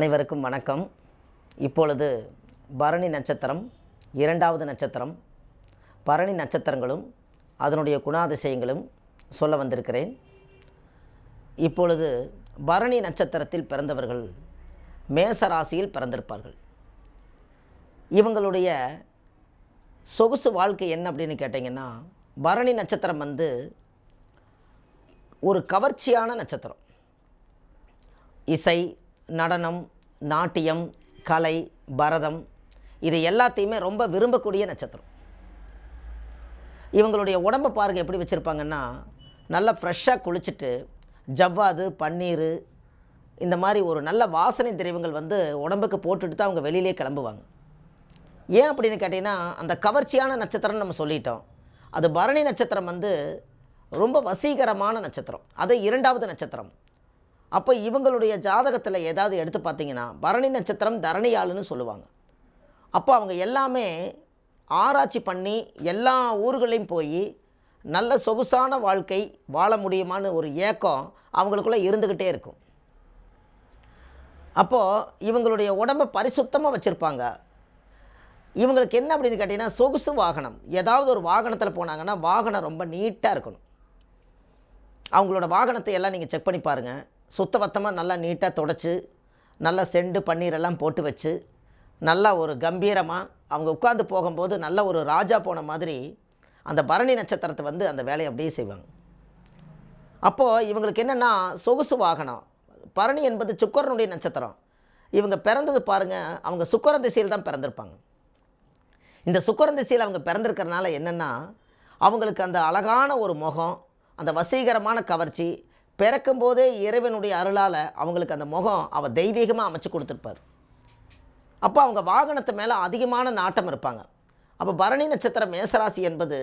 அனைவருக்கும் வணக்கம். இப்பொழுது பரணி நட்சத்திரம் இரண்டாவது நட்சத்திரம். பரணி நட்சத்திரங்களும் அதனுடைய குணாதிசயங்களும் சொல்ல வந்திருக்கிறேன். இப்பொழுது பரணி நட்சத்திரத்தில் பிறந்தவர்கள் மேச ராசியில் பிறந்திருப்பார்கள். இவங்களுடைய சொகுசு வாழ்க்கை என்ன அப்படின்னு கேட்டிங்கன்னா பரணி நட்சத்திரம் வந்து ஒரு கவர்ச்சியான நட்சத்திரம். இசை நடனம் நாட்டியம் கலை பரதம் இது எல்லாத்தையுமே ரொம்ப விரும்பக்கூடிய நட்சத்திரம். இவங்களுடைய உடம்பை பாருங்கள் எப்படி வச்சுருப்பாங்கன்னா நல்லா ஃப்ரெஷ்ஷாக குளிச்சுட்டு ஜவ்வாது பன்னீர் இந்த மாதிரி ஒரு நல்ல வாசனை திரைவங்கள் வந்து உடம்புக்கு போட்டுட்டு தான் அவங்க வெளியிலே கிளம்புவாங்க. ஏன் அப்படின்னு கேட்டிங்கன்னா அந்த கவர்ச்சியான நட்சத்திரம்னு நம்ம சொல்லிட்டோம். அது பரணி நட்சத்திரம் வந்து ரொம்ப வசீகரமான நட்சத்திரம். அது இரண்டாவது நட்சத்திரம். அப்போ இவங்களுடைய ஜாதகத்தில் ஏதாவது எடுத்து பார்த்தீங்கன்னா பரணி நட்சத்திரம் தரணியாளுன்னு சொல்லுவாங்க. அப்போ அவங்க எல்லாமே ஆராய்ச்சி பண்ணி எல்லா ஊர்களையும் போய் நல்ல சொகுசான வாழ்க்கை வாழ முடியுமான்னு ஒரு ஏக்கம் அவங்களுக்குள்ளே இருந்துக்கிட்டே இருக்கும். அப்போது இவங்களுடைய உடம்பை பரிசுத்தமாக வச்சுருப்பாங்க. இவங்களுக்கு என்ன அப்படின்னு கேட்டிங்கன்னா சொகுசு வாகனம். ஏதாவது ஒரு வாகனத்தில் போனாங்கன்னா வாகனம் ரொம்ப நீட்டாக இருக்கணும். அவங்களோட வாகனத்தை எல்லாம் நீங்கள் செக் பண்ணி பாருங்கள் சுத்தபத்தமாக நல்லா நீட்டாக தொடச்சி நல்லா செண்டு பன்னீரெல்லாம் போட்டு வச்சு நல்லா ஒரு கம்பீரமாக அவங்க உட்காந்து போகும்போது நல்ல ஒரு ராஜா போன மாதிரி அந்த பரணி நட்சத்திரத்தை வந்து அந்த வேலையை அப்படியே செய்வாங்க. அப்போது இவங்களுக்கு என்னென்னா சொகுசு வாகனம். பரணி என்பது சுக்கரனுடைய நட்சத்திரம். இவங்க பிறந்தது பாருங்கள் அவங்க சுக்கரன் திசையில் தான் பிறந்திருப்பாங்க. இந்த சுக்கரன் திசையில் அவங்க பிறந்திருக்கிறனால என்னென்னா அவங்களுக்கு அந்த அழகான ஒரு முகம் அந்த வசீகரமான கவர்ச்சி பிறக்கும்போதே இறைவனுடைய அருளால் அவங்களுக்கு அந்த முகம் அவர் தெய்வீகமாக அமைச்சு கொடுத்துருப்பார். அப்போ அவங்க வாகனத்து மேலே அதிகமான நாட்டம் இருப்பாங்க. அப்போ பரணி நட்சத்திரம் மேசராசி என்பது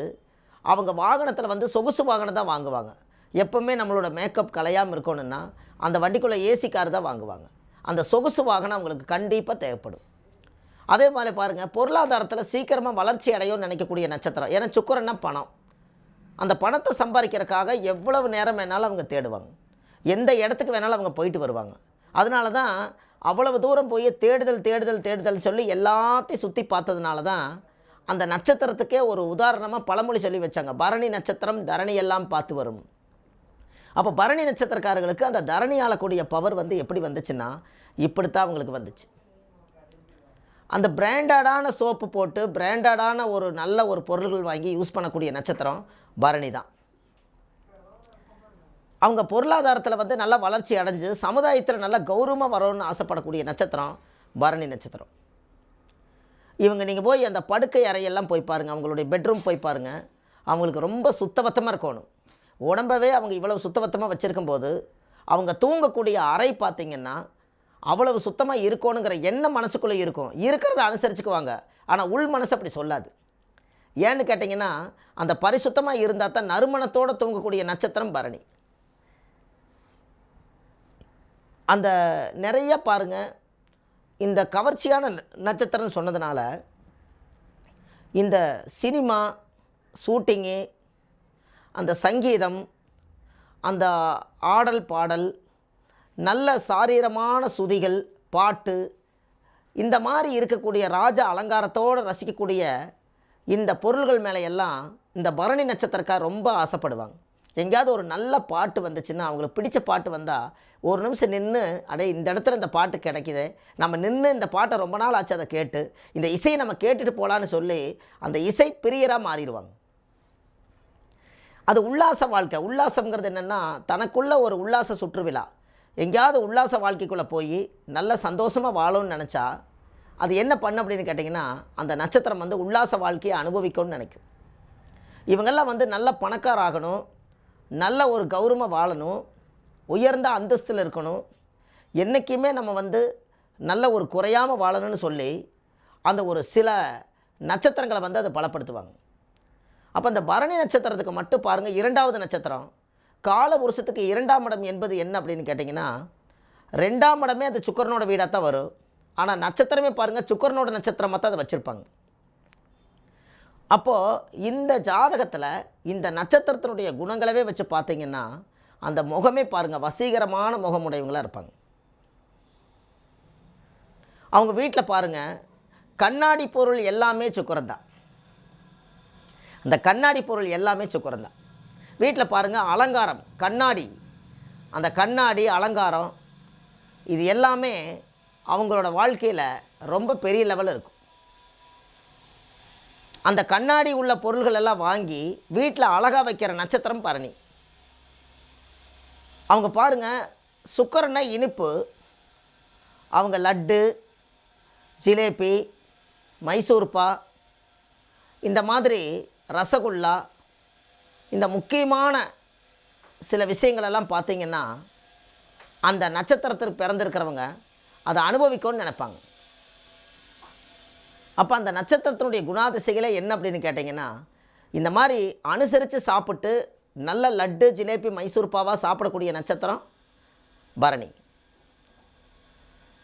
அவங்க வாகனத்தில் வந்து சொகுசு வாகனம் தான் வாங்குவாங்க. எப்போவுமே நம்மளோட மேக்கப் கலையாமல் இருக்கணும்னா அந்த வண்டிக்குள்ளே ஏசி கார் தான் வாங்குவாங்க. அந்த சொகுசு வாகனம் அவங்களுக்கு கண்டிப்பாக தேவைப்படும். அதே மாதிரி பாருங்கள் பொருளாதாரத்தில் சீக்கிரமாக வளர்ச்சி அடையும்னு நினைக்கக்கூடிய நட்சத்திரம். ஏன்னா சுக்கரன்னா பணம். அந்த பணத்தை சம்பாதிக்கிறதுக்காக எவ்வளவு நேரம் வேணாலும் அவங்க தேடுவாங்க. எந்த இடத்துக்கு வேணாலும் அவங்க போயிட்டு வருவாங்க. அதனால தான் அவ்வளவு தூரம் போய் தேடுதல் தேடுதல் தேடுதல் சொல்லி எல்லாத்தையும் சுற்றி பார்த்ததுனால தான் அந்த நட்சத்திரத்துக்கே ஒரு உதாரணமாக பழமொழி சொல்லி வச்சாங்க. பரணி நட்சத்திரம் தரணி எல்லாம் பார்த்து வரும். அப்போ பரணி நட்சத்திரக்காரர்களுக்கு அந்த தரணி ஆளக்கூடிய பவர் வந்து எப்படி வந்துச்சுன்னா இப்படித்தான் அவங்களுக்கு வந்துச்சு. அந்த பிராண்டடான சோப்பு போட்டு பிராண்டடான ஒரு நல்ல ஒரு பொருள்கள் வாங்கி யூஸ் பண்ணக்கூடிய நட்சத்திரம் பரணி தான். அவங்க பொருளாதாரத்தில் வந்து நல்லா வளர்ச்சி அடைஞ்சு சமுதாயத்தில் நல்லா கௌரவமாக வரணும்னு ஆசைப்படக்கூடிய நட்சத்திரம் பரணி நட்சத்திரம். இவங்க நீங்கள் போய் அந்த படுக்கை அறையெல்லாம் போய் பாருங்கள் அவங்களுடைய பெட்ரூம் போய் பாருங்கள் அவங்களுக்கு ரொம்ப சுத்தபத்தமாக இருக்கணும். உடம்பவே அவங்க இவ்வளோ சுத்தபத்தமாக வச்சுருக்கும் போது அவங்க தூங்கக்கூடிய அறை பார்த்திங்கன்னா அவ்வளவு சுத்தமாக இருக்கணுங்கிற எண்ணம் மனசுக்குள்ளே இருக்கும். இருக்கிறத அனுசரிச்சுக்குவாங்க. ஆனால் உள் மனசு அப்படி சொல்லாது. ஏன்னு கேட்டிங்கன்னா அந்த பரிசுத்தமாக இருந்தால் தான் நறுமணத்தோடு தூங்கக்கூடிய நட்சத்திரம் பரணி. அந்த நிறைய பாருங்கள் இந்த கவர்ச்சியான ந- நட்சத்திரம்னு சொன்னதுனால இந்த சினிமா ஷூட்டிங்கு அந்த சங்கீதம் அந்த ஆடல் பாடல் நல்ல சாரீரமான சுதிகள் பாட்டு இந்த மாதிரி இருக்கக்கூடிய ராஜ அலங்காரத்தோடு ரசிக்கக்கூடிய இந்த பொருள்கள் மேலே எல்லாம் இந்த பரணி நட்சத்திரக்கார் ரொம்ப ஆசைப்படுவாங்க. எங்கேயாவது ஒரு நல்ல பாட்டு வந்துச்சுன்னா அவங்களுக்கு பிடிச்ச பாட்டு வந்தால் ஒரு நிமிஷம் நின்று அடே இந்த இடத்துல இந்த பாட்டு கிடைக்கிது நம்ம நின்று இந்த பாட்டை ரொம்ப நாள் ஆச்சு அதை கேட்டு இந்த இசையை நம்ம கேட்டுட்டு போகலான்னு சொல்லி அந்த இசை பிரியராக மாறிடுவாங்க. அது உல்லாச வாழ்க்கை. உல்லாசங்கிறது என்னென்னா தனக்குள்ள ஒரு உல்லாச சுற்றுவிழா. எங்கேயாவது உல்லாச வாழ்க்கைக்குள்ளே போய் நல்ல சந்தோஷமாக வாழணும்னு நினச்சா அது என்ன பண்ண அப்படின்னு கேட்டிங்கன்னா அந்த நட்சத்திரம் வந்து உல்லாச வாழ்க்கையை அனுபவிக்கணும்னு நினைக்கும். இவங்கெல்லாம் வந்து நல்ல பணக்காராகணும் நல்ல ஒரு கௌரவமாக வாழணும் உயர்ந்த அந்தஸ்தில் இருக்கணும். என்றைக்குமே நம்ம வந்து நல்ல ஒரு குறையாமல் வாழணும்னு சொல்லி அந்த ஒரு சில நட்சத்திரங்களை வந்து அதை பலப்படுத்துவாங்க. அப்போ அந்த பரணி நட்சத்திரத்துக்கு மட்டும் பாருங்கள் இரண்டாவது நட்சத்திரம் கால புருஷத்துக்கு இரண்டாம் இடம் என்பது என்ன அப்படின்னு கேட்டிங்கன்னா ரெண்டாம் இடமே அது சுக்கரனோட வீடாக தான் வரும். ஆனால் நட்சத்திரமே பாருங்கள் சுக்கரனோட நட்சத்திரமாக தான் அதை வச்சுருப்பாங்க. அப்போது இந்த ஜாதகத்தில் இந்த நட்சத்திரத்தினுடைய குணங்களவே வச்சு பார்த்தீங்கன்னா அந்த முகமே பாருங்கள் வசீகரமான முகமுடையவங்களாக இருப்பாங்க. அவங்க வீட்டில் பாருங்கள் கண்ணாடி பொருள் எல்லாமே சுக்கரம் தான். அந்த கண்ணாடி பொருள் எல்லாமே சுக்கரம் தான். வீட்டில் பாருங்கள் அலங்காரம் கண்ணாடி. அந்த கண்ணாடி அலங்காரம் இது எல்லாமே அவங்களோட வாழ்க்கையில் ரொம்ப பெரிய லெவலில் இருக்கும். அந்த கண்ணாடி உள்ள பொருள்கள் எல்லாம் வாங்கி வீட்டில் அழகாக வைக்கிற நட்சத்திரம் பரணி. அவங்க பாருங்கள் சுக்கரனை இனிப்பு அவங்க லட்டு ஜிலேபி மைசூர்பா இந்த மாதிரி ரசகுல்லா இந்த முக்கியமான சில விஷயங்களெல்லாம் பார்த்தீங்கன்னா அந்த நட்சத்திரத்திற்கு பிறந்திருக்கிறவங்க அதை அனுபவிக்கணும்னு நினைப்பாங்க. அப்போ அந்த நட்சத்திரத்தினுடைய குணாதிசைகளே என்ன அப்படின்னு கேட்டிங்கன்னா இந்த மாதிரி அனுசரித்து சாப்பிட்டு நல்ல லட்டு ஜிலேபி மைசூர் பாவாக சாப்பிடக்கூடிய நட்சத்திரம் பரணி.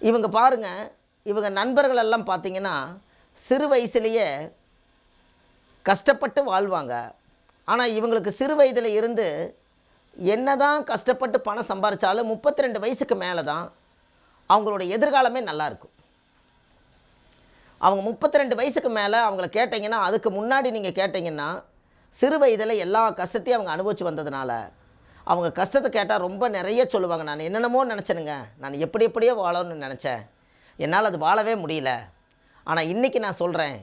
இவங்க பாருங்க இவங்க நண்பர்களெல்லாம் பார்த்தீங்கன்னா சிறு வயசுலேயே கஷ்டப்பட்டு வாழ்வாங்க. ஆனால் இவங்களுக்கு சிறு வயதில் இருந்து என்னதான் கஷ்டப்பட்டு பணம் சம்பாரிச்சாலும் முப்பத்தி ரெண்டு வயசுக்கு மேலே தான் அவங்களோட எதிர்காலமே நல்லா இருக்கும். அவங்க முப்பத்தி ரெண்டு வயசுக்கு மேலே அவங்கள கேட்டிங்கன்னா அதுக்கு முன்னாடி நீங்கள் கேட்டிங்கன்னா சிறு வயதில் எல்லா கஷ்டத்தையும் அவங்க அனுபவிச்சு வந்ததுனால அவங்க கஷ்டத்தை கேட்டால் ரொம்ப நிறைய சொல்லுவாங்க. நான் என்னென்னமோ நினச்சேனுங்க. நான் எப்படி எப்படியோ வாழணும்னு நினச்சேன். என்னால் அது வாழவே முடியல. ஆனால் இன்றைக்கி நான் சொல்கிறேன்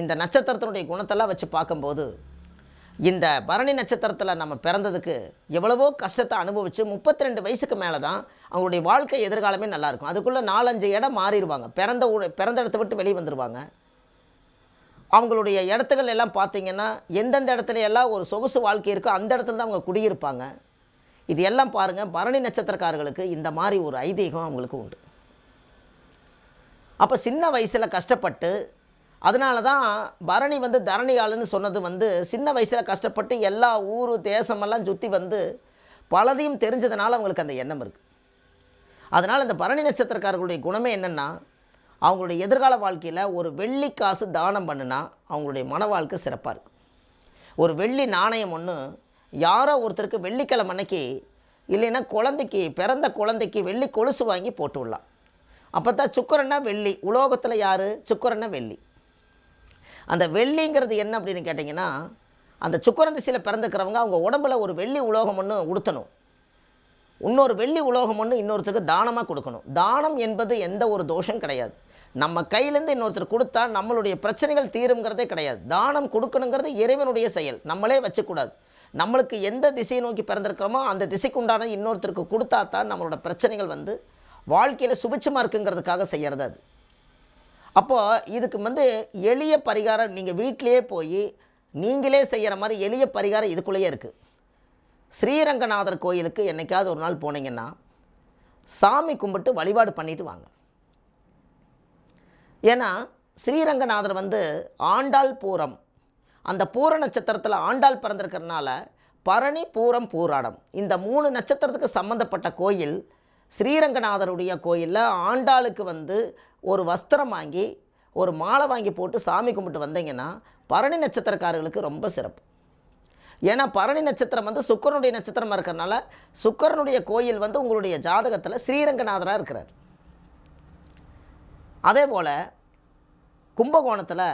இந்த நட்சத்திரத்தினுடைய குணத்தெல்லாம் வச்சு பார்க்கும்போது இந்த பரணி நட்சத்திரத்தில் நம்ம பிறந்ததுக்கு எவ்வளவோ கஷ்டத்தை அனுபவித்து முப்பத்தி ரெண்டு வயசுக்கு மேலே தான் அவங்களுடைய வாழ்க்கை எதிர்காலமே நல்லாயிருக்கும் அதுக்குள்ளே நாலஞ்சு இடம் மாறிடுவாங்க. பிறந்த பிறந்த இடத்த விட்டு வெளியே வந்துடுவாங்க அவங்களுடைய இடத்துகள் எல்லாம் பார்த்தீங்கன்னா எந்தெந்த இடத்துல எல்லாம் ஒரு சொகுசு வாழ்க்கை இருக்கோ அந்த இடத்துல தான் அவங்க குடியிருப்பாங்க. இது எல்லாம் பாருங்கள் பரணி நட்சத்திரக்காரர்களுக்கு இந்த மாதிரி ஒரு ஐதீகம் அவங்களுக்கு உண்டு. அப்போ சின்ன வயசில் கஷ்டப்பட்டு அதனால தான் பரணி வந்து தரணி ஆளுன்னு சொன்னது வந்து சின்ன வயசில் கஷ்டப்பட்டு எல்லா ஊர் தேசமெல்லாம் சுற்றி வந்து பலதையும் தெரிஞ்சதுனால அவங்களுக்கு அந்த எண்ணம் இருக்குது அதனால் இந்த பரணி நட்சத்திரக்காரர்களுடைய குணமே என்னென்னா அவங்களுடைய எதிர்கால வாழ்க்கையில் ஒரு வெள்ளி காசு தானம் பண்ணுனா அவங்களுடைய மன வாழ்க்கை சிறப்பாக இருக்கும். ஒரு வெள்ளி நாணயம் ஒன்று யாரோ ஒருத்தருக்கு வெள்ளிக்கிழமை அன்னைக்கு இல்லைன்னா குழந்தைக்கு பிறந்த குழந்தைக்கு வெள்ளி கொலுசு வாங்கி போட்டு விடலாம். அப்போ தான் சுக்கரன்னா வெள்ளி உலோகத்தில் யார்? சுக்கரன்னா வெள்ளி. அந்த வெள்ளிங்கிறது என்ன அப்படின்னு கேட்டிங்கன்னா அந்த சுக்கரன் திசையில் பிறந்துக்கிறவங்க அவங்க உடம்புல ஒரு வெள்ளி உலோகம் ஒன்று உடுத்தணும். இன்னொரு வெள்ளி உலோகம் ஒன்று இன்னொருத்தருக்கு தானமாக கொடுக்கணும். தானம் என்பது எந்த ஒரு தோஷம் கிடையாது. நம்ம கையிலேருந்து இன்னொருத்தர் கொடுத்தா நம்மளுடைய பிரச்சனைகள் தீருங்கிறதே கிடையாது. தானம் கொடுக்கணுங்கிறது இறைவனுடைய செயல். நம்மளே வச்சக்கூடாது. நம்மளுக்கு எந்த திசையை நோக்கி பிறந்திருக்கிறோமோ அந்த திசைக்குண்டான இன்னொருத்தருக்கு கொடுத்தா தான் நம்மளோட பிரச்சனைகள் வந்து வாழ்க்கையில் சுபிச்சமாக இருக்குங்கிறதுக்காக செய்கிறது அது. அப்போது இதுக்கு வந்து எளிய பரிகாரம் நீங்கள் வீட்டிலேயே போய் நீங்களே செய்கிற மாதிரி எளிய பரிகாரம் இதுக்குள்ளேயே இருக்குது ஸ்ரீரங்கநாதர் கோயிலுக்கு என்னைக்காவது ஒரு நாள் போனீங்கன்னா சாமி கும்பிட்டு வழிபாடு பண்ணிட்டு வாங்க. ஏன்னா ஸ்ரீரங்கநாதர் வந்து ஆண்டாள் பூரம் அந்த பூர நட்சத்திரத்தில் ஆண்டாள் பிறந்திருக்கிறதுனால பரணி பூரம் பூராடம் இந்த மூணு நட்சத்திரத்துக்கு சம்மந்தப்பட்ட கோயில் ஸ்ரீரங்கநாதருடைய கோயிலில் ஆண்டாளுக்கு வந்து ஒரு வஸ்திரம் வாங்கி ஒரு மாலை வாங்கி போட்டு சாமி கும்பிட்டு வந்தீங்கன்னா பரணி நட்சத்திரக்காரர்களுக்கு ரொம்ப சிறப்பு. ஏன்னா பரணி நட்சத்திரம் வந்து சுக்கரனுடைய நட்சத்திரமாக இருக்கிறனால சுக்கரனுடைய கோயில் வந்து உங்களுடைய ஜாதகத்தில் ஸ்ரீரங்கநாதராக இருக்கிறார். அதே போல் கும்பகோணத்தில்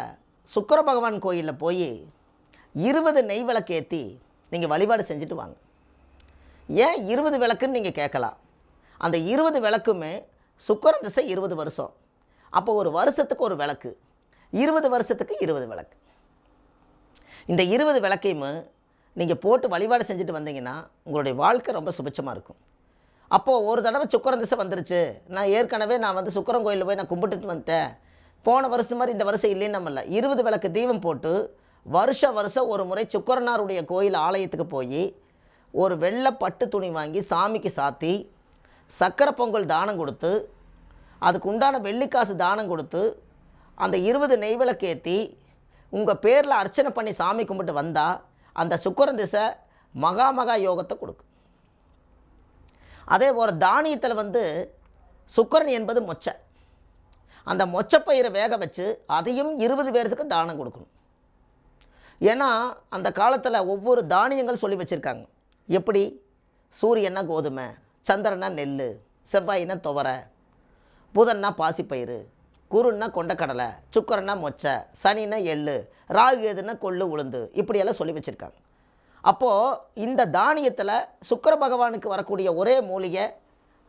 சுக்கர பகவான் கோயிலில் போய் இருபது நெய் விளக்கு ஏற்றி நீங்கள் வழிபாடு செஞ்சுட்டு வாங்க. ஏன் இருபது விளக்குன்னு நீங்கள் கேட்கலாம்? அந்த இருபது விளக்குமே சுக்கர திசை இருபது வருஷம். அப்போ ஒரு வருஷத்துக்கு ஒரு விளக்கு. இருபது வருஷத்துக்கு இருபது விளக்கு. இந்த இருபது விளக்கையும் நீங்கள் போட்டு வழிபாடு செஞ்சுட்டு வந்தீங்கன்னா உங்களுடைய வாழ்க்கை ரொம்ப சுபிச்சமாக இருக்கும். அப்போது ஒரு தடவை சுக்கரன் திசை வந்துருச்சு. நான் ஏற்கனவே நான் வந்து சுக்கரன் கோயிலில் போய் நான் கும்பிட்டுட்டு வந்துட்டேன். போன வருஷம் மாதிரி இந்த வருஷம் இல்லைன்னு நம்ம இல்லை இருபது விளக்கு தீபம் போட்டு வருஷ வருஷம் ஒரு முறை சுக்கரனாருடைய கோயில் ஆலயத்துக்கு போய் ஒரு வெள்ளை பட்டு துணி வாங்கி சாமிக்கு சாத்தி சக்கரை பொங்கல் தானம் கொடுத்து அதுக்கு உண்டான வெள்ளிக்காசு தானம் கொடுத்து அந்த இருபது நெய்விளக்கேற்றி உங்கள் பேரில் அர்ச்சனை பண்ணி சாமி கும்பிட்டு வந்தால் அந்த சுக்கரன் திசை மகா மகா யோகத்தை கொடுக்கும். அதே போல் தானியத்தில் வந்து சுக்கரன் என்பது மொச்சை. அந்த மொச்சப்பயிரை வேக வச்சு அதையும் இருபது பேர்த்துக்கு தானம் கொடுக்கணும். ஏன்னா அந்த காலத்தில் ஒவ்வொரு தானியங்கள் சொல்லி வச்சுருக்காங்க. எப்படி? சூரியன்னா கோதுமை சந்திரனா நெல் செவ்வாயினா துவரை புதன்னா பாசிப்பயிறு குருன்னா கொண்டக்கடலை சுக்கரன்னா மொச்சை சனின்னா எள்ளு ராகு எதுன்னா கொள்ளு உளுந்து இப்படியெல்லாம் சொல்லி வச்சுருக்காங்க. அப்போது இந்த தானியத்தில் சுக்கிர பகவானுக்கு வரக்கூடிய ஒரே மூலிகை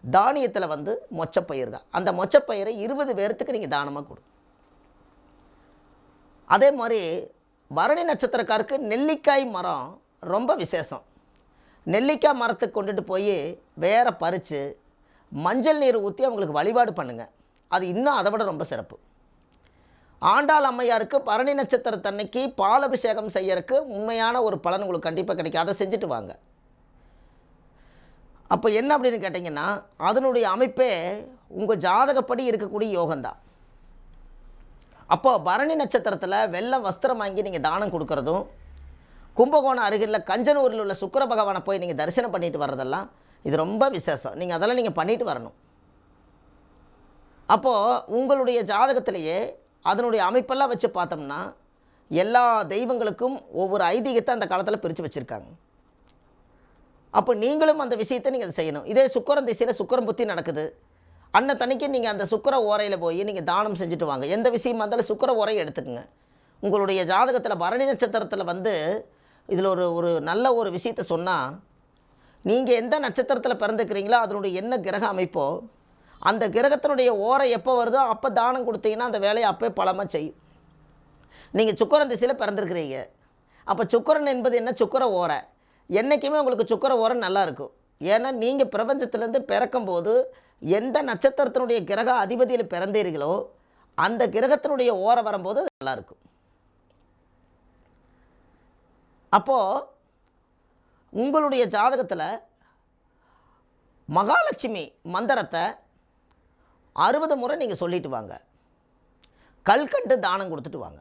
தானியத்தில் வந்து மொச்சப்பயிர் தான். அந்த மொச்சப்பயிரை இருபது பேர்த்துக்கு நீங்கள் தானமாக கொடு. அதே மாதிரி பரணி நட்சத்திரக்காருக்கு நெல்லிக்காய் மரம் ரொம்ப விசேஷம். நெல்லிக்காய் மரத்துக்கு கொண்டுட்டு போய் வேற பறித்து மஞ்சள் நீர் ஊற்றி அவங்களுக்கு வழிபாடு பண்ணுங்கள் அது இன்னும் அதை விட ரொம்ப சிறப்பு. ஆண்டாள் அம்மையாருக்கு பரணி நட்சத்திரத்தன்னைக்கு பாலபிஷேகம் செய்யறதுக்கு உண்மையான ஒரு பலன் உங்களுக்கு கண்டிப்பாக கிடைக்கும். அதை செஞ்சுட்டு வாங்க. அப்போ என்ன அப்படின்னு கேட்டிங்கன்னா அதனுடைய அமைப்பே உங்கள் ஜாதகப்படி இருக்கக்கூடிய யோகந்தான் அப்போ பரணி நட்சத்திரத்தில் வெள்ளை வஸ்திரம் வாங்கி நீங்கள் தானம் கொடுக்கறதும் கும்பகோணம் அருகில் கஞ்சனூரில் உள்ள சுக்கர பகவானை போய் நீங்கள் தரிசனம் பண்ணிட்டு வர்றதெல்லாம் இது ரொம்ப விசேஷம். நீங்கள் அதெல்லாம் நீங்கள் பண்ணிட்டு வரணும். அப்போது உங்களுடைய ஜாதகத்திலேயே அதனுடைய அமைப்பெல்லாம் வச்சு பார்த்தோம்னா எல்லா தெய்வங்களுக்கும் ஒவ்வொரு ஐதீகத்தை அந்த காலத்தில் பிரித்து வச்சுருக்காங்க. அப்போ நீங்களும் அந்த விஷயத்தை நீங்கள் அதை செய்யணும். இதே சுக்கரம் திசையில் சுக்கரம் புத்தி நடக்குது. அன்ன தனிக்கு நீங்கள் அந்த சுக்கர ஓரையில் போய் நீங்கள் தானம் செஞ்சுட்டு வாங்க. எந்த விஷயமா இருந்தாலும் சுக்கர ஓரையை எடுத்துக்கோங்க. உங்களுடைய ஜாதகத்தில் பரணி நட்சத்திரத்தில் வந்து இதில் ஒரு ஒரு நல்ல ஒரு விஷயத்த சொன்னால் நீங்கள் எந்த நட்சத்திரத்தில் பிறந்துக்கிறீங்களோ அதனுடைய என்ன கிரக அமைப்போ அந்த கிரகத்தினுடைய ஓரை எப்போ வருதோ அப்போ தானம் கொடுத்தீங்கன்னா அந்த வேலையை அப்போயே பலமாக செய்யும். நீங்கள் சுக்கரன் திசையில் பிறந்திருக்கிறீங்க. அப்போ சுக்கரன் என்பது என்ன? சுக்கர ஓரை. என்றைக்குமே உங்களுக்கு சுக்கர ஓரை நல்லாயிருக்கும் ஏன்னா நீங்கள் பிரபஞ்சத்திலேருந்து பிறக்கும்போது எந்த நட்சத்திரத்தினுடைய கிரக அதிபதியில் பிறந்தீர்களோ அந்த கிரகத்தினுடைய ஓரை வரும்போது அது நல்லாயிருக்கும் அப்போது உங்களுடைய ஜாதகத்தில் மகாலட்சுமி மந்திரத்தை அறுபது முறை நீங்கள் சொல்லிட்டு வாங்க. கல்கண்டு தானம் கொடுத்துட்டு வாங்க.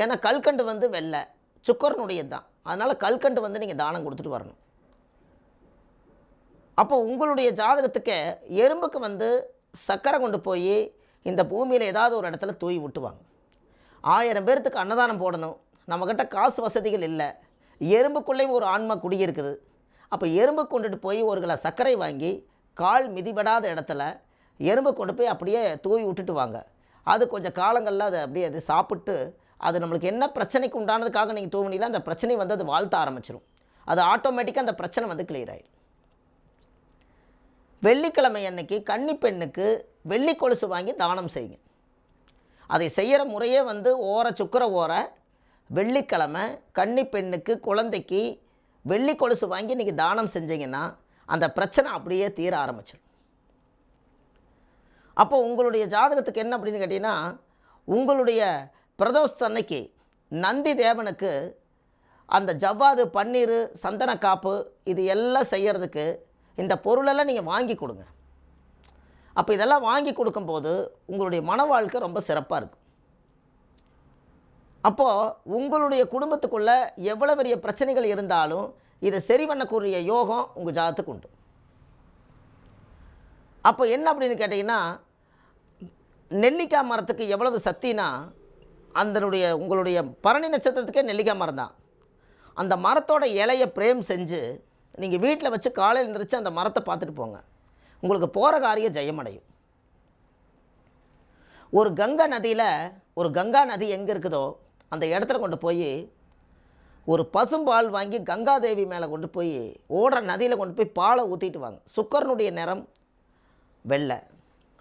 ஏன்னா கல்கண்டு வந்து வெள்ளை சுக்கரனுடையது தான். அதனால் கல்கண்டு வந்து நீங்கள் தானம் கொடுத்துட்டு வரணும். அப்போ உங்களுடைய ஜாதகத்துக்கு எறும்புக்கு வந்து சக்கரை கொண்டு போய் இந்த பூமியில் ஏதாவது ஒரு இடத்துல தூவி விட்டுவாங்க. ஆயிரம் பேர்த்துக்கு அன்னதானம் போடணும். நம்மக்கிட்ட காசு வசதிகள் இல்லை. எறும்புக்குள்ளேயும் ஒரு ஆன்மா குடியிருக்குது. அப்போ எறும்பு கொண்டுட்டு போய் ஒரு கிலோ சர்க்கரை வாங்கி கால் மிதிபடாத இடத்துல எறும்பை கொண்டு போய் அப்படியே தூவி விட்டுட்டு வாங்க. அது கொஞ்சம் காலங்களில் அதை அப்படியே அது சாப்பிட்டு அது நம்மளுக்கு என்ன பிரச்சனைக்கு உண்டானதுக்காக நீங்கள் தூவினீங்களோ அந்த பிரச்சனை வந்து அது வாழ்த்த ஆரம்பிச்சிடும் அது ஆட்டோமேட்டிக்காக அந்த பிரச்சனை வந்து கிளியர் ஆயிடும் வெள்ளிக்கிழமை அன்னைக்கு கன்னி பெண்ணுக்கு வெள்ளி கொலுசு வாங்கி தானம் செய்யுங்க. அதை செய்கிற முறையே வந்து ஓர சுக்கர ஓர வெள்ளிக்கிழமை கன்னி பெண்ணுக்கு குழந்தைக்கு வெள்ளி கொலுசு வாங்கி நீங்கள் தானம் செஞ்சீங்கன்னா அந்த பிரச்சனை அப்படியே தீர ஆரம்பிச்சிடும் அப்போ உங்களுடைய ஜாதகத்துக்கு என்ன அப்படின்னு கேட்டிங்கன்னா உங்களுடைய பிரதோஷத்து அன்னைக்கு நந்தி தேவனுக்கு அந்த ஜவ்வாது பன்னீர் சந்தன காப்பு இது எல்லாம் செய்கிறதுக்கு இந்த பொருளெல்லாம் நீங்கள் வாங்கி கொடுங்க. அப்போ இதெல்லாம் வாங்கி கொடுக்கும்போது உங்களுடைய மன வாழ்க்கை ரொம்ப சிறப்பாக இருக்கும். அப்போது உங்களுடைய குடும்பத்துக்குள்ளே எவ்வளோ பெரிய பிரச்சனைகள் இருந்தாலும் இதை சரி பண்ணக்கூடிய யோகம் உங்கள் ஜாதத்துக்கு உண்டு. அப்போ என்ன அப்படின்னு கேட்டிங்கன்னா நெல்லிக்காய் மரத்துக்கு எவ்வளவு சக்தினா அதனுடைய உங்களுடைய பரணி நட்சத்திரத்துக்கே நெல்லிக்காய் மரம் தான். அந்த மரத்தோட இலையை பிரேம் செஞ்சு நீங்கள் வீட்டில் வச்சு காலையில் எழுந்திரிச்சு அந்த மரத்தை பார்த்துட்டு போங்க. உங்களுக்கு போகிற காரியம் ஜெயமடையும். ஒரு கங்கா நதியில் ஒரு கங்கா நதி எங்கே இருக்குதோ அந்த இடத்துல கொண்டு போய் ஒரு பசும்பால் வாங்கி கங்காதேவி மேலே கொண்டு போய் ஓடுற நதியில் கொண்டு போய் பாலை ஊற்றிட்டு வாங்க. சுக்கரனுடைய நிறம் வெள்ளை.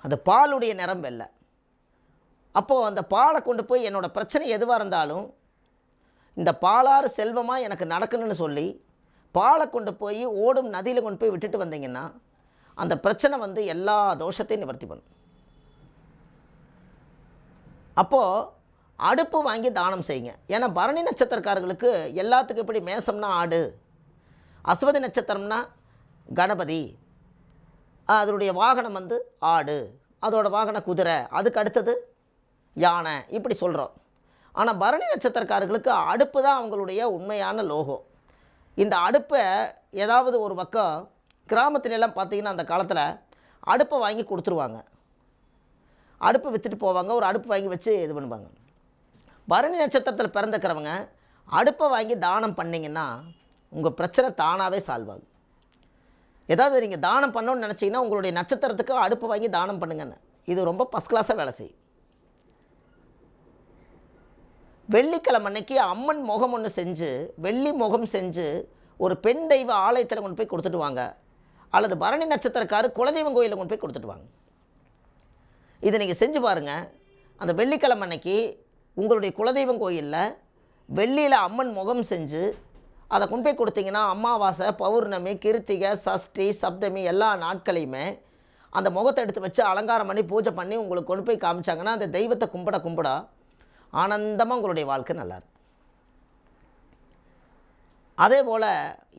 அந்த பாலுடைய நிறம் வெள்ளை. அப்போது அந்த பாலை கொண்டு போய் என்னோடய பிரச்சனை எதுவாக இருந்தாலும் இந்த பாலாறு செல்வமாக எனக்கு நடக்கணும்னு சொல்லி பாலை கொண்டு போய் ஓடும் நதியில் கொண்டு போய் விட்டுட்டு வந்தீங்கன்னா அந்த பிரச்சனை வந்து எல்லா தோஷத்தையும் நிவர்த்தி பண்ணும். அப்போது அடுப்பு வாங்கி தானம் செய்யுங்க. ஏன்னா பரணி நட்சத்திரக்காரர்களுக்கு எல்லாத்துக்கும் இப்படி மேசம்னா ஆடு அஸ்வதி நட்சத்திரம்னா கணபதி அதனுடைய வாகனம் வந்து ஆடு அதோட வாகன குதிரை அதுக்கு அடுத்தது யானை இப்படி சொல்கிறோம் ஆனால் பரணி நட்சத்திரக்காரர்களுக்கு அடுப்பு தான் அவங்களுடைய உண்மையான லோகோ. இந்த அடுப்பை ஏதாவது ஒரு பக்கம் கிராமத்துலலாம் பார்த்தீங்கன்னா அந்த காலத்தில் அடுப்பை வாங்கி கொடுத்துருவாங்க. அடுப்பு விற்றுட்டு போவாங்க ஒரு அடுப்பு வாங்கி வச்சு இது பண்ணுவாங்க. பரணி நட்சத்திரத்தில் பிறந்துக்கிறவங்க அடுப்பை வாங்கி தானம் பண்ணிங்கன்னா உங்கள் பிரச்சனை தானாகவே சால்வ் ஆகும். ஏதாவது நீங்கள் தானம் பண்ணணும்னு நினச்சிங்கன்னா உங்களுடைய நட்சத்திரத்துக்கு அடுப்பு வாங்கி தானம் பண்ணுங்கன்னு. இது ரொம்ப ஃபஸ்ட் கிளாஸாக வேலை செய்யும். வெள்ளிக்கிழமை அன்னைக்கு அம்மன் முகம் ஒன்று செஞ்சு வெள்ளி முகம் செஞ்சு ஒரு பெண் தெய்வ ஆலயத்தில் கொண்டு போய் கொடுத்துட்டு வாங்க. அல்லது பரணி நட்சத்திரக்காரு குலதெய்வம் கோயிலில் கொண்டு போய் கொடுத்துட்டு வாங்க. இதை நீங்கள் செஞ்சு பாருங்கள் அந்த வெள்ளிக்கிழமை அன்னைக்கு உங்களுடைய குலதெய்வம் கோயிலில் வெள்ளியில் அம்மன் முகம் செஞ்சு அதை கொண்டு போய் கொடுத்தீங்கன்னா அமாவாசை பௌர்ணமி கிருத்திகை சஷ்டி சப்தமி எல்லா நாட்களையுமே அந்த முகத்தை எடுத்து வச்சு அலங்காரம் பண்ணி பூஜை பண்ணி உங்களுக்கு கொண்டு போய் காமிச்சாங்கன்னா அந்த தெய்வத்தை கும்பிட கும்பிட ஆனந்தமாக உங்களுடைய வாழ்க்கை நல்லா இருக்கும். அதே போல்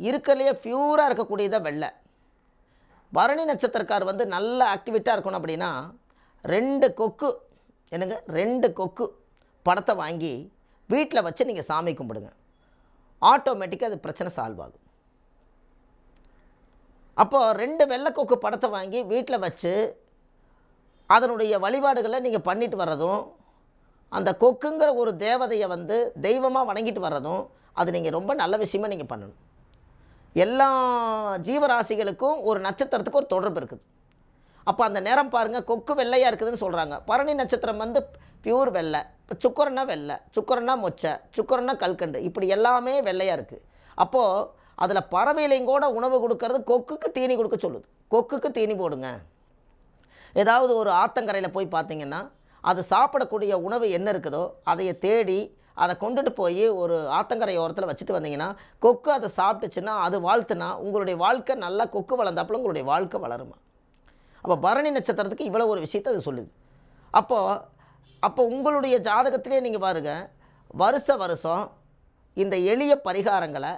இருக்கலையே ப்யூராக இருக்கக்கூடியதாக வெள்ளை. பரணி நட்சத்திரக்கார் வந்து நல்ல ஆக்டிவிட்டாக இருக்கணும் அப்படின்னா ரெண்டு கொக்கு என்னங்க ரெண்டு கொக்கு. படத்தை வாங்கி வீட்டில் வச்சு நீங்கள் சாமி கும்பிடுங்க. ஆட்டோமேட்டிக்காக அது பிரச்சனை சால்வ் ஆகும். அப்போது ரெண்டு வெள்ளை கொக்கு படத்தை வாங்கி வீட்டில் வச்சு அதனுடைய வழிபாடுகளை நீங்கள் பண்ணிட்டு வர்றதும் அந்த கொக்குங்கிற ஒரு தேவதையை வந்து தெய்வமாக வணங்கிட்டு வர்றதும் அது நீங்கள் ரொம்ப நல்ல விஷயமாக நீங்கள் பண்ணணும். எல்லா ஜீவராசிகளுக்கும் ஒரு நட்சத்திரத்துக்கு ஒரு தொடர்பு இருக்குது. அப்போ அந்த நேரம் பாருங்கள் கொக்கு வெள்ளையாக இருக்குதுன்னு சொல்கிறாங்க பரணி நட்சத்திரம் வந்து பியூர் வெள்ளை. இப்போ சுக்கரன்னா வெள்ளை சுக்கரன்னா மொச்சை சுக்கரன்னா கல்கண்டு. இப்படி எல்லாமே வெள்ளையாக இருக்குது அப்போது அதில் பறவையிலையும் கூட உணவு கொடுக்கறது கொக்குக்கு தீனி கொடுக்க சொல்லுது. கொக்குக்கு தீனி போடுங்க. ஏதாவது ஒரு ஆத்தங்கரையில் போய் பார்த்தீங்கன்னா அது சாப்பிடக்கூடிய உணவு என்ன இருக்குதோ அதையை தேடி அதை கொண்டுட்டு போய் ஒரு ஆத்தங்கரை ஓரத்தில் வச்சுட்டு வந்தீங்கன்னா கொக்கு அதை சாப்பிட்டுச்சுன்னா அது வாழ்த்துனா உங்களுடைய வாழ்க்கை நல்லா கொக்கு வளர்ந்தாப்புல உங்களுடைய வாழ்க்கை வளருமா? அப்போ பரணி நட்சத்திரத்துக்கு இவ்வளோ ஒரு விஷயத்தை அது சொல்லுது. அப்போது அப்போ உங்களுடைய ஜாதகத்திலே நீங்கள் பாருங்கள் வருஷ வருஷம் இந்த எளிய பரிகாரங்களை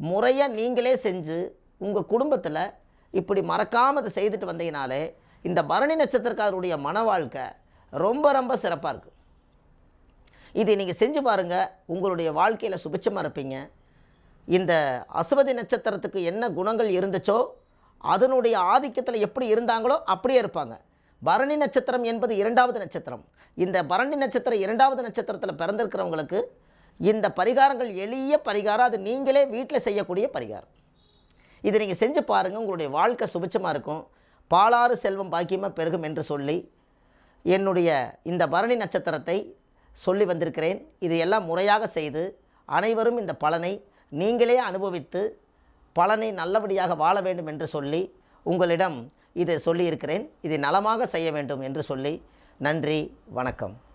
முறையாக நீங்களே செஞ்சு உங்கள் குடும்பத்தில் இப்படி மறக்காமல் அதை செய்துட்டு வந்தீங்கனாலே இந்த பரணி நட்சத்திரக்காரருடைய மன வாழ்க்கை ரொம்ப ரொம்ப சிறப்பாக இருக்குது இதை நீங்கள் செஞ்சு பாருங்கள் உங்களுடைய வாழ்க்கையில் சுபிச்சமாக இருப்பீங்க. இந்த அசுவதி நட்சத்திரத்துக்கு என்ன குணங்கள் இருந்துச்சோ அதனுடைய ஆதிக்கத்தில் எப்படி இருந்தாங்களோ அப்படியே இருப்பாங்க. பரணி நட்சத்திரம் என்பது இரண்டாவது நட்சத்திரம். இந்த பரணி நட்சத்திரம் இரண்டாவது நட்சத்திரத்தில் பிறந்திருக்கிறவங்களுக்கு இந்த பரிகாரங்கள் எளிய பரிகாரம். அது நீங்களே வீட்டில் செய்யக்கூடிய பரிகாரம். இதை நீங்கள் செஞ்சு பாருங்கள் உங்களுடைய வாழ்க்கை சுபிச்சமாக இருக்கும். பாலாறு செல்வம் பாக்கியமாக பெருகும் என்று சொல்லி என்னுடைய இந்த பரணி நட்சத்திரத்தை சொல்லி வந்திருக்கிறேன். இதையெல்லாம் முறையாக செய்து அனைவரும் இந்த பலனை நீங்களே அனுபவித்து பலனை நல்லபடியாக வாழ வேண்டும் என்று சொல்லி உங்களிடம் இதை சொல்லியிருக்கிறேன். இதை நலமாக செய்ய வேண்டும் என்று சொல்லி நன்றி வணக்கம்.